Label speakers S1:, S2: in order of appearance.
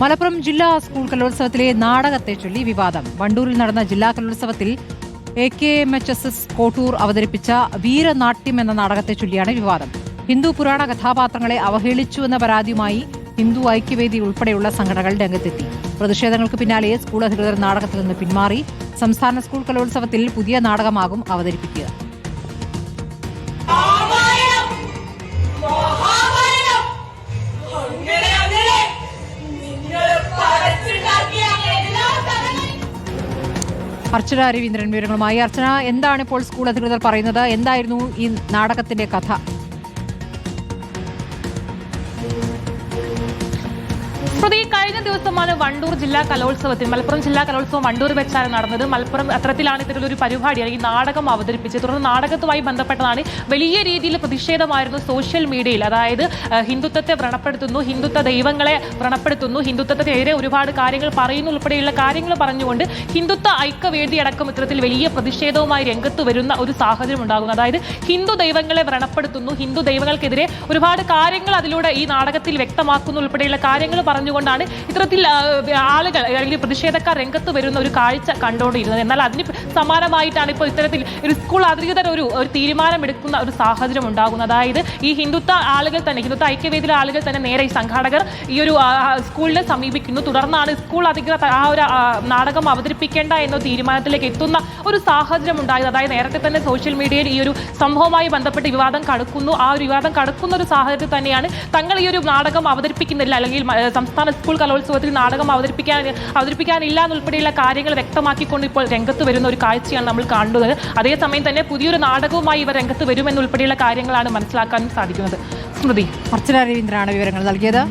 S1: മലപ്പുറം ജില്ലാ സ്കൂൾ കലോത്സവത്തിലെ നാടകത്തെ ചൊല്ലി വിവാദം. വണ്ടൂരിൽ നടന്ന ജില്ലാ കലോത്സവത്തിൽ A K M H S S Kottur അവതരിപ്പിച്ച വീരനാട്യം എന്ന നാടകത്തെ ചൊല്ലിയാണ് വിവാദം. ഹിന്ദു പുരാണ കഥാപാത്രങ്ങളെ അവഹേളിച്ചു എന്ന പരാതിയുമായി ഹിന്ദു ഐക്യവേദി ഉൾപ്പെടെയുള്ള സംഘടനകൾ രംഗത്തെത്തി. പ്രതിഷേധങ്ങൾക്ക് പിന്നാലെ സ്കൂൾ അധികൃതർ നാടകത്തിൽ നിന്ന് പിന്മാറി സംസ്ഥാന സ്കൂൾ കലോത്സവത്തിൽ പുതിയ നാടകമാകും അവതരിപ്പിക്കുക. അർച്ചന രവീന്ദ്രൻ വിവരങ്ങളുമായി. അർച്ചന എന്താണ് ഇപ്പോൾ സ്കൂൾ അധികൃതർ പറയുന്നത്? എന്തായിരുന്നു ഈ നാടകത്തിന്റെ കഥ?
S2: സ്മൃതി കഴിഞ്ഞ ദിവസമാണ് വണ്ടൂർ ജില്ലാ കലോത്സവത്തിൽ മലപ്പുറം ജില്ലാ കലോത്സവം വണ്ടൂർ വെച്ചാണ് നടന്നത്. മലപ്പുറം അത്തരത്തിലാണ് ഇത്തരത്തിലൊരു പരിപാടി അല്ലെങ്കിൽ നാടകം അവതരിപ്പിച്ചത്. തുടർന്ന് നാടകത്തുമായി ബന്ധപ്പെട്ടതാണ്. വലിയ രീതിയിൽ പ്രതിഷേധമായിരുന്നു സോഷ്യൽ മീഡിയയിൽ. അതായത് ഹിന്ദുത്വത്തെ വ്രണപ്പെടുത്തുന്നു ഹിന്ദുത്വ ദൈവങ്ങളെ വ്രണപ്പെടുത്തുന്നു ഹിന്ദുത്വത്തിനെതിരെ ഒരുപാട് കാര്യങ്ങൾ പറയുന്നു ഉൾപ്പെടെയുള്ള കാര്യങ്ങൾ പറഞ്ഞുകൊണ്ട് ഹിന്ദുത്വ ഐക്യവേദി അടക്കം ഇത്തരത്തിൽ വലിയ പ്രതിഷേധവുമായി രംഗത്ത് വരുന്ന ഒരു സാഹചര്യം ഉണ്ടാകുന്നു. അതായത് ഹിന്ദു ദൈവങ്ങളെ വ്രണപ്പെടുത്തുന്നു ഹിന്ദു ദൈവങ്ങൾക്കെതിരെ ഒരുപാട് കാര്യങ്ങൾ അതിലൂടെ ഈ നാടകത്തിൽ വ്യക്തമാക്കുന്നു ഉൾപ്പെടെയുള്ള കാര്യങ്ങൾ പറഞ്ഞുകൊണ്ടാണ് ഇത്തരത്തിൽ ആളുകൾ അല്ലെങ്കിൽ പ്രതിഷേധക്കാർ രംഗത്ത് വരുന്ന ഒരു കാഴ്ച കണ്ടുകൊണ്ടിരുന്നത്. എന്നാൽ അതിന് സമാനമായിട്ടാണ് ഇപ്പോൾ ഇത്തരത്തിൽ ഒരു സ്കൂൾ അധികൃതർ ഒരു ഒരു തീരുമാനമെടുക്കുന്ന ഒരു സാഹചര്യം ഉണ്ടാകുന്നത്. അതായത് ഈ ഹിന്ദുത്വ ആളുകൾ തന്നെ ഹിന്ദുത്വ ഐക്യവേദിയിലെ ആളുകൾ തന്നെ നേരെ ഈ സംഘാടകർ ഈ ഒരു സ്കൂളിനെ സമീപിക്കുന്നു. തുടർന്നാണ് സ്കൂൾ അധികൃതർ ആ ഒരു നാടകം അവതരിപ്പിക്കേണ്ട എന്ന തീരുമാനത്തിലേക്ക് എത്തുന്ന ഒരു സാഹചര്യം ഉണ്ടായത്. അതായത് നേരത്തെ തന്നെ സോഷ്യൽ മീഡിയയിൽ ഈ ഒരു സംഭവവുമായി ബന്ധപ്പെട്ട് വിവാദം കടക്കുന്നു. ആ ഒരു വിവാദം കടക്കുന്ന ഒരു സാഹചര്യത്തിൽ തന്നെയാണ് തങ്ങൾ ഈ ഒരു നാടകം അവതരിപ്പിക്കുന്നില്ല. അല്ലെങ്കിൽ സംസ്ഥാന സ്കൂൾ കലോത്സവത്തിൽ നാടകം അവതരിപ്പിക്കാൻ അവതരിപ്പിക്കാനില്ല എന്നുൾപ്പെടെയുള്ള കാര്യങ്ങൾ വ്യക്തമാക്കിക്കൊണ്ട് ഇപ്പോൾ രംഗത്ത് വരുന്ന ഒരു കാഴ്ചയാണ് നമ്മൾ കാണുന്നത്. അതേസമയം തന്നെ പുതിയൊരു നാടകവുമായി ഇവർ രംഗത്ത് വരുമെന്നുൾപ്പെടെയുള്ള കാര്യങ്ങളാണ് മനസ്സിലാക്കാൻ സാധിക്കുന്നത്. സ്മൃതി.
S1: അർച്ചന രവീന്ദ്രനാണ് വിവരങ്ങൾ നൽകിയത്.